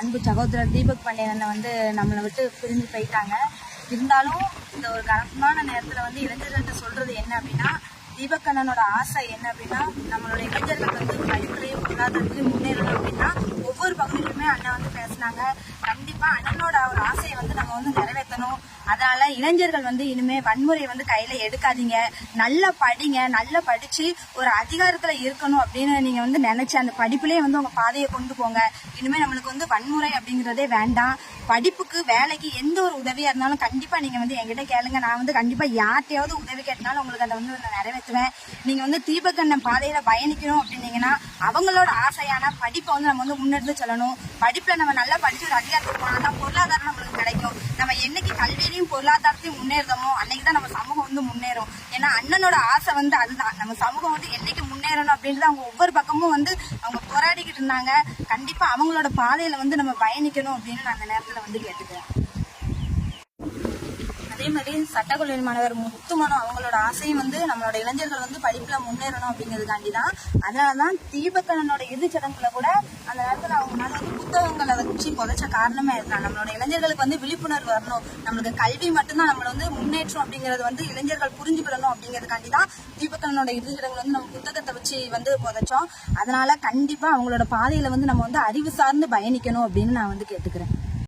அன்பு சகோதரர் தீபக் பாண்டியன் வந்து நம்மளை விட்டு பிரிஞ்சு போயிட்டாங்க. இருந்தாலும் இந்த ஒரு கனமான நேரத்தில் வந்து இளைஞர்கள்ட்ட சொல்றது என்ன அப்படின்னா தீபக்கண்ணனோட ஆசை என்ன அப்படின்னா நம்மளோட இளைஞர்கள் வந்து படிப்புலையும் பொருளாதாரத்திலையும் முன்னேறணும் அப்படின்னா ஒவ்வொரு பகுதியிலுமே அண்ணன் வந்து பேசினாங்க. கண்டிப்பா அண்ணனோட ஒரு ஆசையை வந்து நம்ம வந்து நிறைவேற்றணும். அதனால இளைஞர்கள் வந்து இனிமே வன்முறையை வந்து கையில எடுக்காதீங்க. நல்லா படிங்க. நல்லா படிச்சு ஒரு அதிகாரத்துல இருக்கணும் அப்படின்னு நீங்க வந்து நினைச்சு அந்த படிப்புலயே வந்து உங்க பாதையை கொண்டு போங்க. இனிமே நம்மளுக்கு வந்து வன்முறை அப்படிங்கறதே வேண்டாம். படிப்புக்கு வேலைக்கு எந்த ஒரு உதவியா இருந்தாலும் கண்டிப்பா நீங்க வந்து என்கிட்ட கேளுங்க. நான் வந்து கண்டிப்பா யார்ட்டையாவது உதவி கேட்டாலும் உங்களுக்கு அதை வந்து நான் நிறைவேற்றுவேன். நீங்க வந்து தீபகண்ணன் பாதையில பயணிக்கணும் அப்படின்னீங்கன்னா அவங்களோட ஆசையான படிப்பை வந்து நம்ம வந்து முன்னெடுத்து சொல்லணும். படிப்புல நம்ம நல்லா படிச்சு ஒரு அதிகாரத்துக்கு போனா தான் பொருளாதாரம் நம்மளுக்கு கிடைக்கும். என்னைக்கு கல்வியிலையும் பொருளாதாரத்தையும் முன்னேறுதமோ அன்னைக்கு தான் நம்ம சமூகம் வந்து முன்னேறும். ஏன்னா அண்ணனோட ஆசை வந்து அதுதான். நம்ம சமூகம் வந்து என்னைக்கு முன்னேறணும் அப்படின்றது அவங்க ஒவ்வொரு பக்கமும் வந்து அவங்க போராடிக்கிட்டு இருந்தாங்க. கண்டிப்பா அவங்களோட பாதையில வந்து நம்ம பயணிக்கணும் அப்படின்னு நான் அந்த நேரத்துல வந்து கேட்டுக்கிறேன். அதே மாதிரி சட்டக்கல்லூரி மாணவர் முத்துமனம் அவங்களோட ஆசையும் வந்து நம்மளோட இளைஞர்கள் வந்து படிப்புல முன்னேறணும் அப்படிங்கிறதுக்காண்டி தான் அதனாலதான் தீபக்கண்ணனோட இறுதிச் சடங்குல கூட அந்த நேரத்துல அவங்களால வந்து புத்தகங்களை வச்சு புதைச்ச காரணமே இருந்தான் நம்மளோட இளைஞர்களுக்கு வந்து விழிப்புணர்வு வரணும். நம்மளுக்கு கல்வி மட்டும்தான் நம்மள வந்து முன்னேற்றம் அப்படிங்கறது வந்து இளைஞர்கள் புரிஞ்சுக்கிடணும் அப்படிங்கிறதுக்காண்டி தான் தீபக்கண்ணனோட இறுதிச் சடங்குல வந்து நம்ம புத்தகத்தை வச்சு வந்து புதைச்சோம். அதனால கண்டிப்பா அவங்களோட பாதையில வந்து நம்ம வந்து அறிவு சார்ந்து பயணிக்கணும் அப்படின்னு நான் வந்து கேட்டுக்கிறேன்.